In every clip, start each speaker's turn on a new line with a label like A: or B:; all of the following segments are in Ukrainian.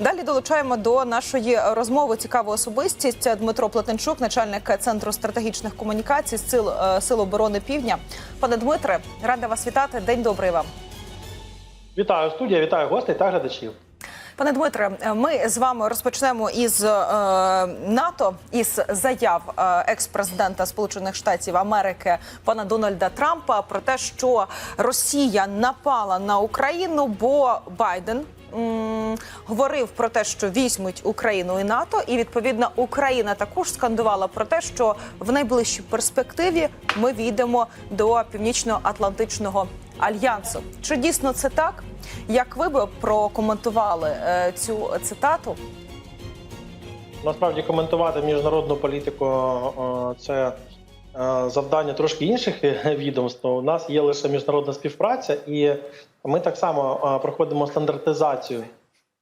A: Далі долучаємо до нашої розмови цікаву особистість Дмитро Плетенчук, начальник центру стратегічних комунікацій сил е, сил оборони Півдня. Пане Дмитре, рада вас вітати. День добрий вам.
B: Вітаю студія, вітаю гостей та глядачів.
A: Пане Дмитре, ми з вами розпочнемо із е, НАТО із заяв е, екс-президента Сполучених Штатів Америки пана Дональда Трампа про те, що Росія напала на Україну, бо Байден. Говорив про те, що візьмуть Україну і НАТО, і відповідно Україна також скандувала про те, що в найближчій перспективі ми війдемо до північно-атлантичного альянсу. Чи дійсно це так? Як ви би прокоментували е, цю цитату?
B: Насправді коментувати міжнародну політику е, це е, завдання трошки інших відомств. У нас є лише міжнародна співпраця, і ми так само е, проходимо стандартизацію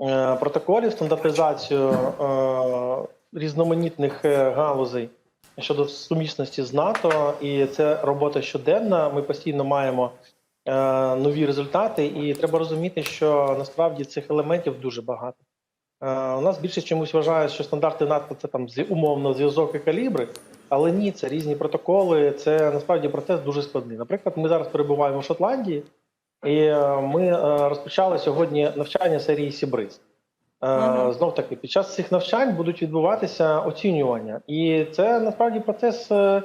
B: е, протоколів, стандартизацію е, різноманітних галузей щодо сумісності з НАТО. І це робота щоденна. Ми постійно маємо нові результати, і треба розуміти, що насправді цих елементів дуже багато. У нас більше чомусь вважають, що стандарти НАТО це там умовно зв'язок і калібри, але ні, це різні протоколи. Це насправді процес дуже складний. Наприклад, ми зараз перебуваємо в Шотландії, і е, ми е, розпочали сьогодні навчання серії Сібриз.
A: Мгм.
B: Знов таки, під час цих навчань будуть відбуватися оцінювання, і це насправді процес е,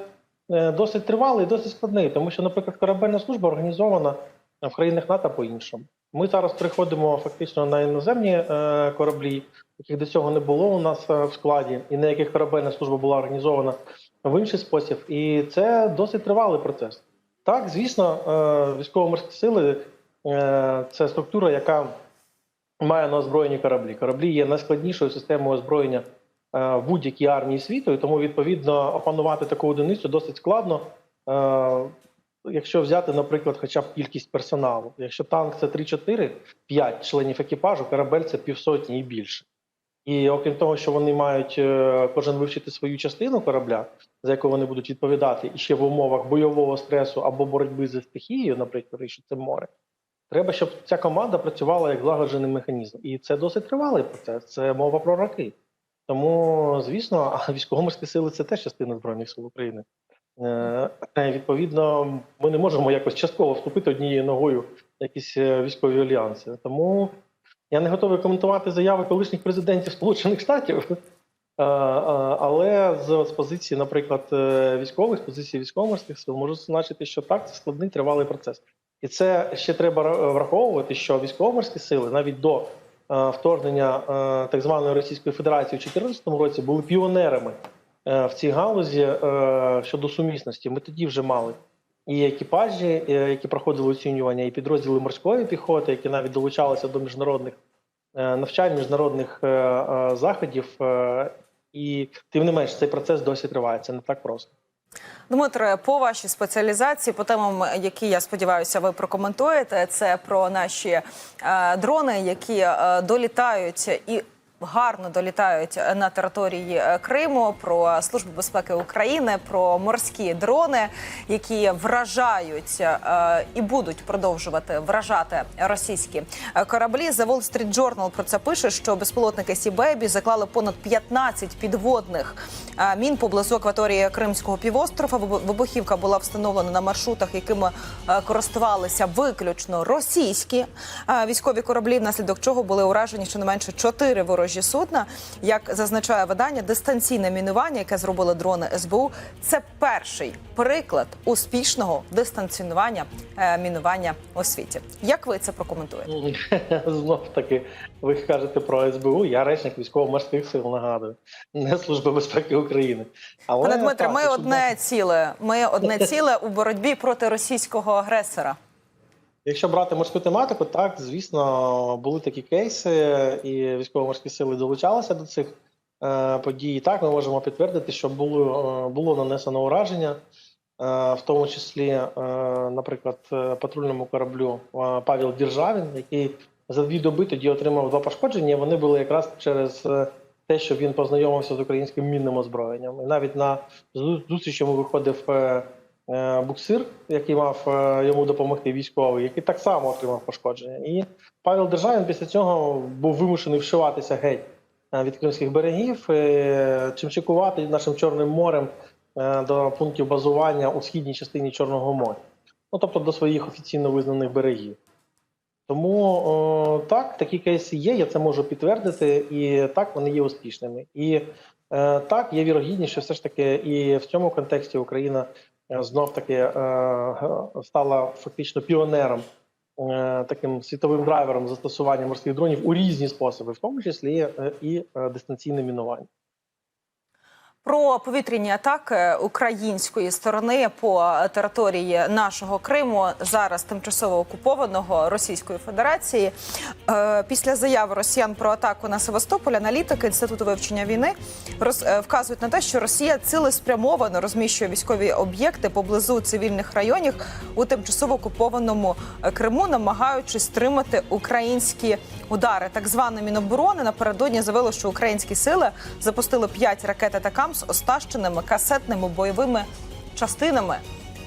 B: е, досить тривалий, досить складний, тому що, наприклад, корабельна служба організована в країнах НАТО по-іншому. Ми зараз переходимо фактично на іноземні е, кораблі, яких до цього не було у нас е, в складі, і на яких корабельна служба була організована в інший спосіб. І це досить тривалий процес. Так, звісно, е, військово-морські сили е, це структура, яка має на озброєнні кораблі. Кораблі є найскладнішою системою озброєння е, в будь-якій армії світу, і тому відповідно опанувати таку одиницю досить складно. Е, Якщо взяти, наприклад, хоча б кількість персоналу, якщо танк це 3-4, 5 членів екіпажу, корабель це півсотні і більше. І окрім того, що вони мають е, кожен вивчити свою частину корабля, за яку вони будуть відповідати, і ще в умовах бойового стресу або боротьби зі стихією, наприклад, якщо це море, треба, щоб ця команда працювала як злагоджений механізм. І це досить тривалий процес. Це мова про роки. Тому, звісно, військово-морські сили це теж частина збройних сил України. Е, Відповідно, ми не можемо якось частково вступити однією ногою в якісь е, військові альянси. Тому я не готовий коментувати заяви колишніх президентів Сполучених Штатів. Е, е, Але з, позиції, наприклад, е, військових, з позиції військово-морських сил, можу зазначити, що так, це складний тривалий процес. І це ще треба враховувати, що військово-морські сили навіть до вторгнення так званої Російської Федерації у 2014 році були піонерами в цій галузі щодо сумісності. Ми тоді вже мали і екіпажі, е, які проходили оцінювання, і підрозділи морської піхоти, які навіть долучалися до міжнародних е, навчань, міжнародних е, заходів. І тим не менш, цей процес досі триває. Це не так просто.
A: Дмитре, по вашій спеціалізації, по темам, які я сподіваюся, ви прокоментуєте, це про наші е, дрони, які е, долітають і. Гарно долітають на території е, Криму про службу безпеки України, про морські дрони, які вражають е, і будуть продовжувати вражати російські кораблі. The Wall Street Journal про це пише, що безпілотники Сі-Бейбі заклали понад 15 підводних е, мін поблизу акваторії Кримського півострова. Вибухівка була встановлена на маршрутах, якими е, користувалися виключно російські військові кораблі, внаслідок чого були уражені щонайменше чотири ворожі судна. Як зазначає видання, дистанційне мінування, яке зробили дрони СБУ, це перший приклад успішного дистанціонування е, мінування у світі. Як ви це прокоментуєте?
B: Знов таки, ви кажете про СБУ, я речник військово-морських сил нагадую, не Служби безпеки України. Але
A: Пане Дмитре, ми одне ціле. Ми одне ціле у боротьбі проти російського агресора.
B: Якщо брати морську тематику, так звісно були такі кейси, і військово-морські сили долучалися до цих е, подій. Так, ми можемо підтвердити, що було, е, було нанесено ураження, е, в тому числі, е, наприклад, е, патрульному кораблю е, Павел Діржавін, який за дві доби тоді отримав два пошкодження. Вони були якраз через е, те, що він познайомився з українським мінним озброєнням. І навіть на зу- зустріч йому виходив е, буксир, який мав е, йому допомогти військовий, який так само отримав пошкодження. І Павел Державін після цього був вимушений вшиватися геть е, від кримських берегів, е, чимчикувати нашим Чорним морем е, до пунктів базування у східній частині Чорного моря, ну тобто до своїх офіційно визнаних берегів. Тому о, так, такі кейси є, я це можу підтвердити, і так вони є успішними. І е, так, є вірогідність, що все ж таки і в цьому контексті Україна е, знов таки е, стала фактично піонером, е, таким світовим драйвером застосування морських дронів у різні способи, в тому числі е, і е, дистанційне мінування.
A: Про повітряні атаки української сторони по території нашого Криму зараз тимчасово окупованого Російської Федерації. Е, Після заяви Росіян про атаку на Севастополь аналітики інституту вивчення війни роз- е, вказують на те, що Росія цілеспрямовано розміщує військові об'єкти поблизу цивільних районів у тимчасово окупованому Криму, намагаючись стримати українські удари. Так зване Міноборони напередодні заявило, що українські сили запустили п'ять ракет атакам з остащеними касетними бойовими частинами.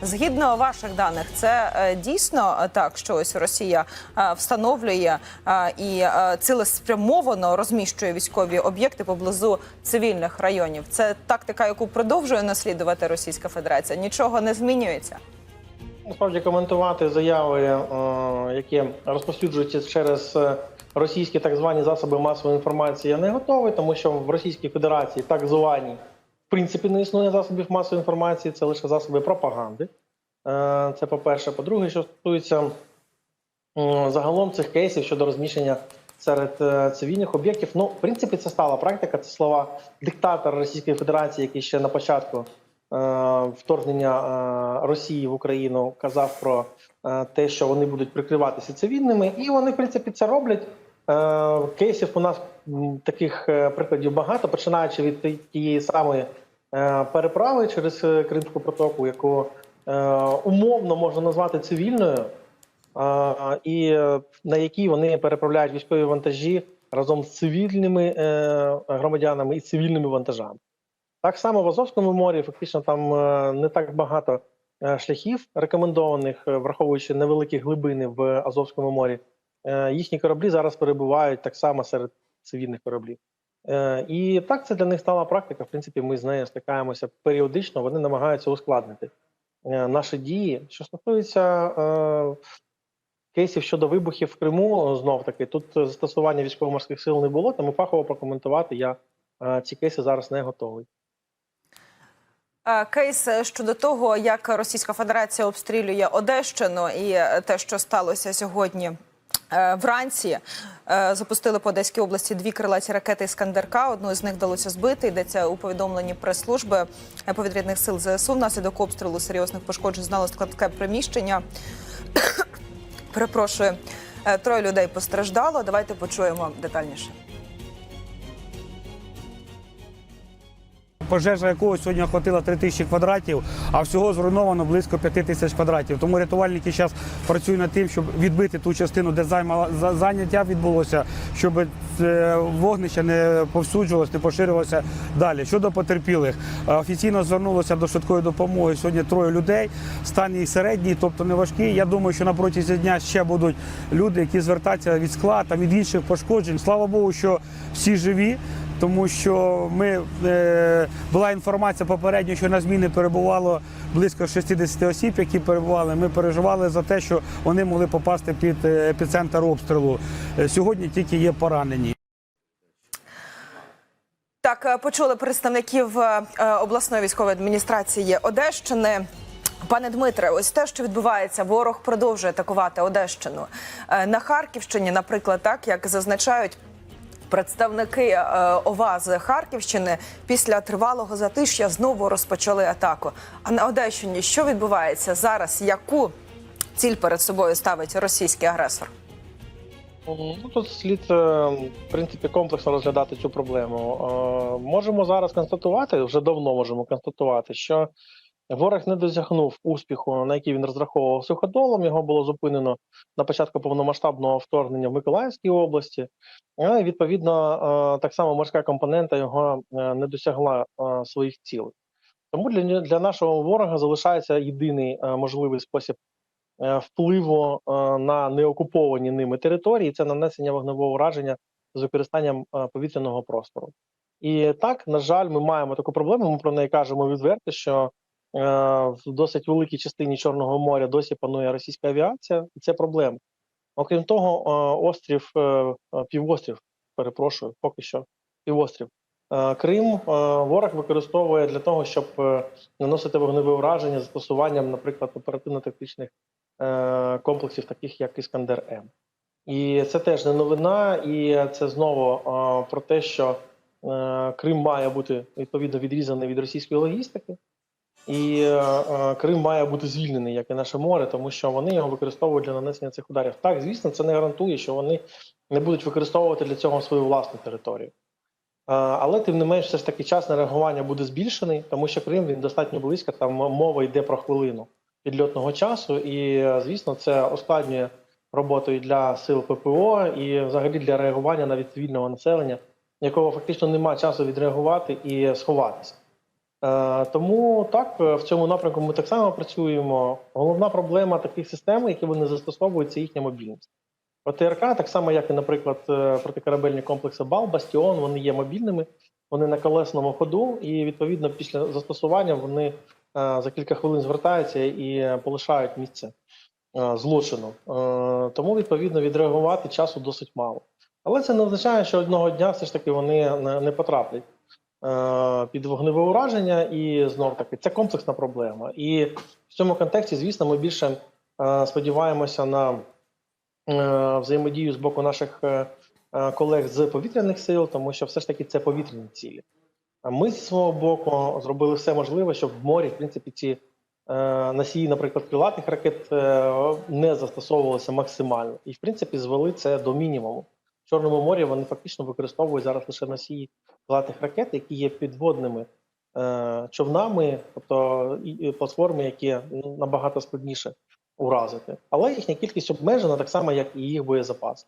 A: Згідно ваших даних, це е, дійсно так, що ось Росія е, встановлює е, і цілеспрямовано розміщує військові об'єкти поблизу цивільних районів. Це тактика, яку продовжує наслідувати Російська Федерація. Нічого не змінюється.
B: Насправді коментувати заяви, е, які розповсюджуються через е, російські так звані засоби масової інформації, я не готовий, тому що в Російській Федерації так звані в принципі не існує засобів масової інформації, це лише засоби пропаганди. Е, Це по-перше. По-друге, що стосується загалом цих кейсів щодо розміщення серед цивільних об'єктів. Ну, в принципі, це стала практика. Це слова диктатора Російської Федерації, який ще на початку вторгнення е, Росії в Україну казав про е, те, що вони будуть прикриватися цивільними, і вони, в принципі, це роблять. Е, Кейсів у нас таких е, прикладів багато, починаючи від ті- тієї самої е, переправи через е, Кримську протоку, яку е, умовно можна назвати цивільною, е, і е, на якій вони переправляють військові вантажі разом з цивільними е, громадянами і цивільними вантажами. Так само в Азовському морі, фактично, там е, не так багато е, шляхів рекомендованих, е, враховуючи невеликі глибини в Азовському морі. Їхні кораблі зараз перебувають так само серед цивільних кораблів. І так це для них стала практика. В принципі, ми з нею стикаємося періодично. Вони намагаються ускладнити наші дії. Що стосується кейсів щодо вибухів в Криму, знов таки тут застосування військово-морських сил не було, тому фахово прокоментувати я ці кейси зараз не готовий.
A: Кейс щодо того, як Російська Федерація обстрілює Одещину, і е, те, що сталося сьогодні. е, Вранці е, запустили по Одеській області дві крилаті ракети Іскандер-К. Одну з них вдалося збити. Йдеться у повідомленні прес-служби повітряних сил ЗСУ. Внаслідок обстрілу серйозних пошкоджень знало складське приміщення. Перепрошую, троє людей постраждало. Давайте почуємо детальніше.
C: Пожежа якого сьогодні охватила 3 тисячі квадратів, а всього зруйновано близько 5 тисяч квадратів. Тому рятувальники зараз працюють над тим, щоб відбити ту частину, де займала заняття відбулося, щоб е, вогнище не повсюджувалося, не поширилося далі. Щодо потерпілих, е, офіційно звернулося до швидкої допомоги сьогодні троє людей. Стан їх середній, тобто не важкий. Я думаю, що на протязі дня ще будуть люди, які звертаються від скла та від інших пошкоджень. Слава Богу, що всі живі тому що ми е, була інформація попередньо, що на зміни перебувало близько 60 осіб, які перебували. Ми переживали за те, що вони могли попасти під епіцентр обстрілу. Е, Сьогодні тільки є поранені.
A: Так, е, почули представників е, обласної військової адміністрації Одещини. Пане Дмитре, ось те, що відбувається, ворог продовжує атакувати Одещину на Харківщині, наприклад, так як зазначають. Представники е, ОВА з Харківщини після тривалого затиш'я знову розпочали атаку. А на Одещині що відбувається зараз? Яку ціль перед собою ставить російський агресор?
B: Ну, тут слід, е, в принципі, комплексно розглядати цю проблему. Е, Можемо зараз констатувати, вже давно можемо констатувати, що ворог не досягнув успіху, на який він розраховував суходолом. Його було зупинено на початку повномасштабного вторгнення в Миколаївській області. А, відповідно, так само морська компонента його е, не досягла своїх цілей. Тому для, для нашого ворога залишається єдиний е, можливий спосіб е, впливу на неокуповані ними території це нанесення вогневого ураження з використанням повітряного простору. І так, на жаль, ми маємо таку проблему. Ми про неї кажемо відверто, що в досить великій частині Чорного моря досі панує російська авіація, і це проблема. Окрім того, е, острів, е, е, півострів, перепрошую, поки що півострів. Е, Крим е, ворог використовує для того, щоб е, наносити вогневе ураження застосуванням, наприклад, оперативно-тактичних е, комплексів, таких як Іскандер М. І це теж не новина, і це знову е, про те, що е, Крим має бути відповідно відрізаний від російської логістики, і е, е, Крим має бути звільнений, як і наше море, тому що вони його використовують для нанесення цих ударів. Так, звісно, це не гарантує, що вони не будуть використовувати для цього свою власну територію. Е, Але тим не менш, все ж таки час на реагування буде збільшений, тому що Крим він достатньо близько. Там мова йде про хвилину підльотного часу, і е, звісно, це ускладнює роботу і для сил ППО, і взагалі для реагування навіть цивільного населення, якого фактично немає часу відреагувати і сховатися. Е, Тому так е, в цьому напрямку ми так само працюємо. Головна проблема таких систем, які вони застосовують, це їхня мобільність. ОТРК, так само як і, наприклад, е, протикорабельні комплекси БАЛ, Бастіон, вони є мобільними, вони на колесному ходу, і відповідно після застосування вони за кілька хвилин звертаються і полишають місце злочину. Тому відповідно відреагувати часу досить мало. Але це не означає, що одного дня все ж таки вони не, потраплять під вогневе ураження, і знов таки це комплексна проблема. І в цьому контексті, звісно, ми більше е, сподіваємося на е, взаємодію з боку наших е, е, колег з повітряних сил, тому що все ж таки це повітряні цілі. А ми з свого боку зробили все можливе, щоб в морі, в принципі, ці е, носії, наприклад, крилатих ракет е, не застосовувалися максимально. І, в принципі, звели це до мінімуму. Чорному морі вони фактично використовують зараз лише носії крилатих ракет, які є підводними е, човнами, тобто і платформи, які ну, набагато складніше уразити. Але їхня кількість обмежена так само, як і їх боєзапас.